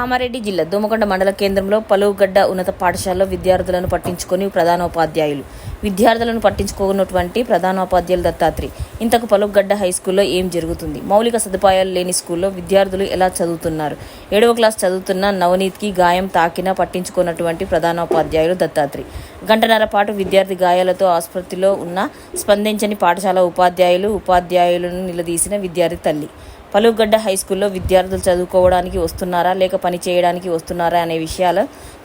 కామారెడ్డి జిల్లా దోమకొండ మండల కేంద్రంలో పలువుగడ్డ ఉన్నత పాఠశాలలో విద్యార్థులను పట్టించుకొని ప్రధానోపాధ్యాయులు విద్యార్థులను పట్టించుకోనటువంటి ప్రధానోపాధ్యాయులు దత్తాత్రి ఇంతకు పలుగడ్డ హై స్కూల్లో ఏం జరుగుతుంది? మౌలిక సదుపాయాలు లేని స్కూల్లో విద్యార్థులు ఎలా చదువుతున్నారు? ఏడవ క్లాస్ చదువుతున్న నవనీత్కి గాయం తాకినా పట్టించుకున్నటువంటి ప్రధానోపాధ్యాయులు దత్తాత్రి గంటన్నర పాటు విద్యార్థి గాయాలతో ఆసుపత్రిలో ఉన్న స్పందించని పాఠశాల ఉపాధ్యాయులు ఉపాధ్యాయులను నిలదీసిన విద్యార్థి తల్లి. పలుగడ్డ హై స్కూల్లో విద్యార్థులు చదువుకోవడానికి వస్తున్నారా? లేక పని చేయడానికి వస్తున్నారా? అనే విషయాలు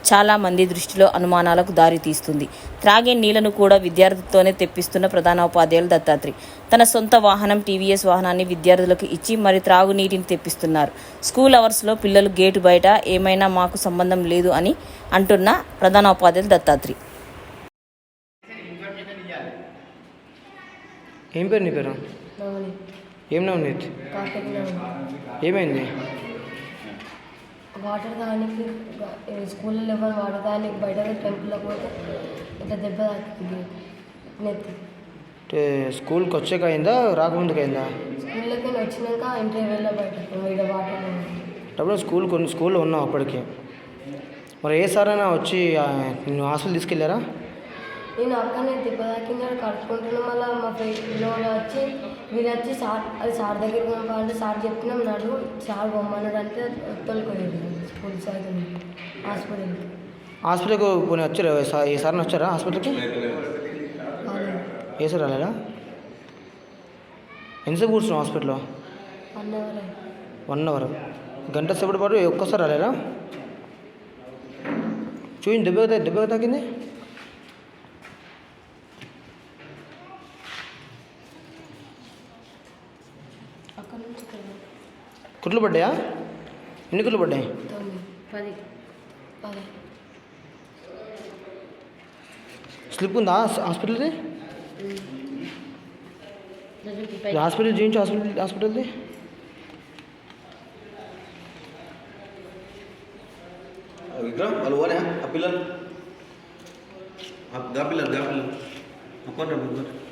చాలా మంది దృష్టిలో అనుమానాలకు దారితీస్తుంది త్రాగే నీళ్ళను కూడా విద్యార్థితోనే తెప్పిస్తున్న ప్రధానోపాధ్యాయులు దత్తాత్రి. తన సొంత వాహనం టీవీఎస్ వాహనాన్ని విద్యార్థులకు ఇచ్చి మరి త్రాగునీటిని తెప్పిస్తున్నారు. స్కూల్ అవర్స్లో పిల్లలు గేటు బయట ఏమైనా మాకు సంబంధం లేదు అని అంటున్న ప్రధానోపాధ్యాయులు దత్తాత్రి. ఏం పేరు నీ పేరు? ఏం నవనీత్. ఏమైంది? వాటర్ తాగడానికి స్కూల్లో ఎవరు వాటర్ తాగడానికి బయట టెంపుల్లోకి పోతే ఇట్లా దెబ్బ తాకింది. నెత్తి. అంటే స్కూల్కి వచ్చాక అయిందా రాకముందుకు అయిందా స్కూల్లోకి వచ్చినాక ఇంటి వెళ్ళా బయట ఇక్కడ వాటర్. అప్పుడు స్కూల్ కొన్ని స్కూల్లో ఉన్నావు అప్పటికి. మరి ఏ సార్ అయినా వచ్చి ఆ, నిన్ను హాస్టల్ తీసుకెళ్ళారా? నేను అక్కడనే దెబ్బ తాకింది కడుక్కుంటున్నా మళ్ళీ మా ఫ్రెండ్లో వచ్చి వీళ్ళు వచ్చి సార్ అది సార్ దగ్గరికి పంపాలంటే సార్ చెప్తున్నాం నడు సార్ పొమ్మన్నాడు అంటే తొలిపోయాడు స్కూల్ సైడ్ హాస్పిటల్కి హాస్పిటల్కి పోనీ వచ్చారా? ఏ సార్ ఏ సార్ని వచ్చారా హాస్పిటల్కి? ఏ సార్ రాలేదా? ఎంతసేపు కూర్చున్నావు హాస్పిటల్లో? One hour. One hour? గంట సేపటి పాటు ఒక్కసారి రాలేరా చూపించి దెబ్బ దెబ్బ తాకింది. కుట్లు పడ్డాయా? ఎన్ని కుట్లు పడ్డాయి? స్లిప్ ఉందా హాస్- హాస్పిటల్ది? హాస్పిటల్ చూపించు హాస్పిటల్ హాస్పిటల్ది? విక్రమ్ వాళ్ళు పోలే ఆ పిల్లలు. ఆ పిల్లలు గా పిల్లలు.